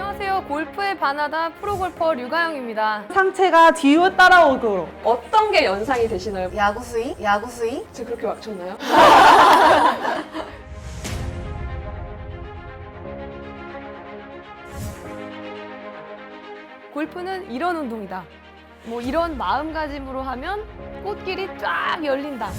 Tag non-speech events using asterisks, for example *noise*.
안녕하세요. 골프에 반하다 프로골퍼 류가영입니다. 상체가 뒤로 따라오도록 어떤 게 연상이 되시나요? 야구 스윙? 야구 스윙? 제가 그렇게 막 쳤나요? *laughs* 골프는 이런 운동이다. 뭐 이런 마음가짐으로 하면 꽃길이 쫙 열린다.